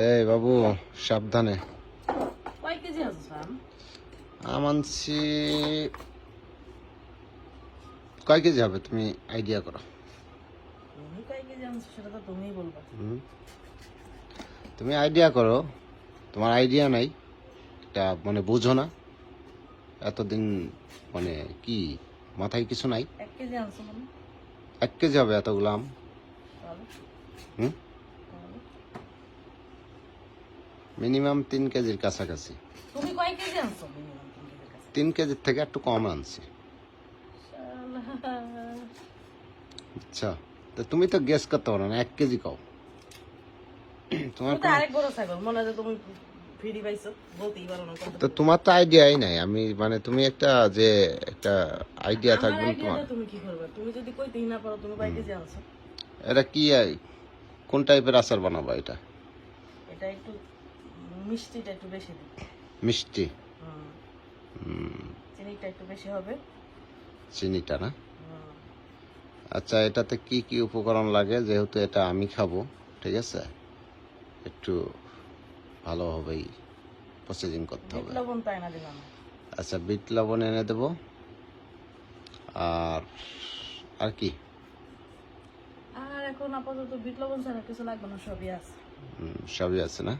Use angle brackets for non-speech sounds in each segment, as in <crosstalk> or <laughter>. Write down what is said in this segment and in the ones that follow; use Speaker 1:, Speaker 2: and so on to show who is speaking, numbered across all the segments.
Speaker 1: এই বাবু সাবধানে। আম আনছি কয় কেজি হবে তুমি আইডিয়া করো?
Speaker 2: তুমি
Speaker 1: আইডিয়া করো। তোমার আইডিয়া নাই এটা মানে বুঝো না। এতদিন মানে কি মাথায় কিছু নাই?
Speaker 2: এক কেজি মানে?
Speaker 1: হবে এতগুলো আম। হুম
Speaker 2: তাহলে?
Speaker 1: মিনিমাম তিন কেজির কাছাকাছি।
Speaker 2: তুমি কয় কেজি আনছো? তিন কেজির
Speaker 1: থেকে একটু কম আনছি। আচ্ছা তো তুমি তো গেস করতে পারো না এক কেজি কও তোমার
Speaker 2: তো আরেক বড় ছাগল মনে হয় তুমি ফ্রি পাইছো বলতেই পারো না
Speaker 1: তো তোমার তো আইডিয়াই নাই আমি মানে তুমি একটা যে একটা আইডিয়া থাকবে তোমার।
Speaker 2: তুমি কি করবে? তুমি যদি কইতেই না পারো তুমি কয় কেজি
Speaker 1: এটা কি কোন টাইপের আচার বানাবো এটা?
Speaker 2: এটা একটু মিষ্টিটা একটু বেশি দিই
Speaker 1: মিষ্টি?
Speaker 2: চিনিটা একটু বেশি হবে।
Speaker 1: চিনিটা না? আচ্ছা এটাতে কি কি উপকরণ লাগে? যেহেতু এটা আমি খাব ঠিক আছে? একটু ভালোভাবেই প্রসেসিং করতে হবে। আচ্ছা বিট লবণ এনে দেবো। আর আর কি?
Speaker 2: আর এখন আপাতত বিট লবণ ছাড়া কিছু লাগবে না সবই আছে।
Speaker 1: সবই আছে না?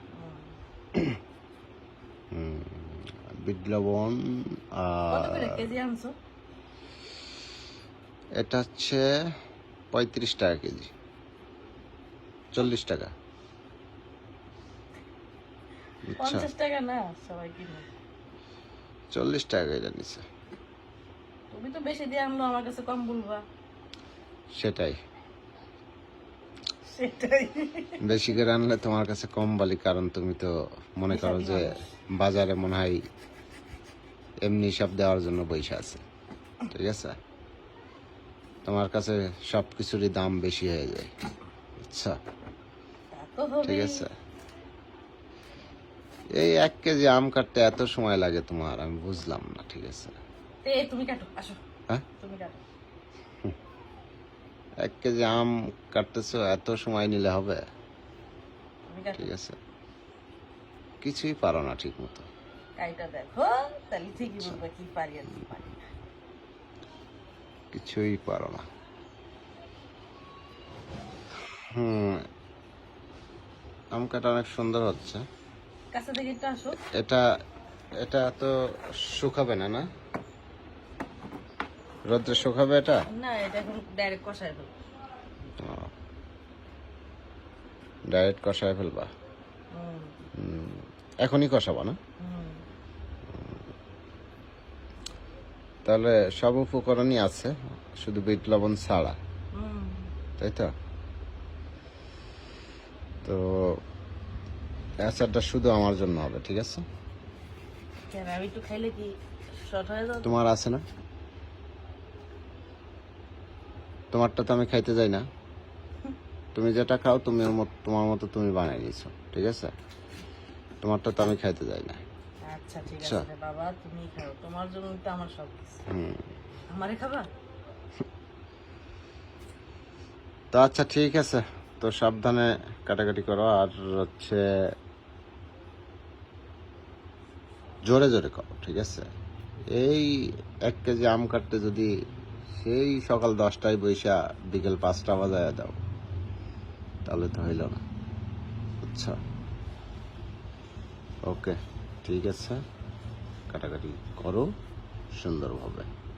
Speaker 1: <clears throat> বিট লবণ আর এটা হচ্ছে পঁয়ত্রিশ টাকা কেজি। চল্লিশ টাকা। আচ্ছা।
Speaker 2: পঞ্চাশ টাকা না সবাই কিনে।
Speaker 1: চল্লিশ টাকা এটা নিচ্ছে
Speaker 2: তুমি তো বেশি দিয়ে আনলো আমার কাছে কম বলবা।
Speaker 1: সেটাই। বেশি করে আনলে তোমার কাছে কম বলি কারণ তুমি তো মনে করো যে বাজারে মনে হয় এমনি সব দেওয়ার জন্য পয়সা আছে। ঠিক আছে? তোমার কাছে সব কিছুরই দাম বেশি হয়ে যায়। আচ্ছা। ঠিক আছে? এই এক কেজি আম কাটতে এত সময় লাগে তোমার আমি বুঝলাম না ঠিক আছে?
Speaker 2: তুমি কাটো আসো।
Speaker 1: হ্যাঁ?
Speaker 2: তুমি কাটো।
Speaker 1: এক কেজি আম কাটতেছো এত সময় নিলে হবে? ঠিক আছে। কিছুই পারো না ঠিক মতো। কিছুই পারো না। হুম আম কাটা অনেক সুন্দর হচ্ছে। এটা এটা তো শুকাবে না না? রোদ্রে শুকাবে এটা?
Speaker 2: না এটা এখন ডাইরেক্ট কষায় ফেলব।
Speaker 1: ডাইরেক্ট কষায় ফেলবা? এখনই কষাবা না? তাহলে সব উপকরণই আছে শুধু বিট লবণ ছাড়া। তাই তো? তো আচারটা শুধু আমার জন্য হবে ঠিক আছে? তোমার আছে না? তোমারটা তো আমি খাইতে যাই না। তুমি যেটা খাও তুমি তোমার মতো তুমি বানাই নিয়েছো ঠিক আছে? তোমারটা তো আমি খাইতে যাই না।
Speaker 2: আচ্ছা ঠিক
Speaker 1: আচ্ছা।
Speaker 2: আছে বাবা তুমি খাও। তোমার জন্য তো আমার সব কিছু
Speaker 1: হুম।
Speaker 2: আমারে খাবা?
Speaker 1: তো আচ্ছা ঠিক আছে। তো সাবধানে কাটাকাটি করো আর হচ্ছে জোরে জোরে করো ঠিক আছে? এই এক কেজি আম কাটতে যদি সেই সকাল দশটায় বৈশা বিকেল পাঁচটা বাজায় দাও। তাহলে তো হইল না। আচ্ছা। ওকে, ঠিক আছে। কাটাকাটি করো। সুন্দরভাবে।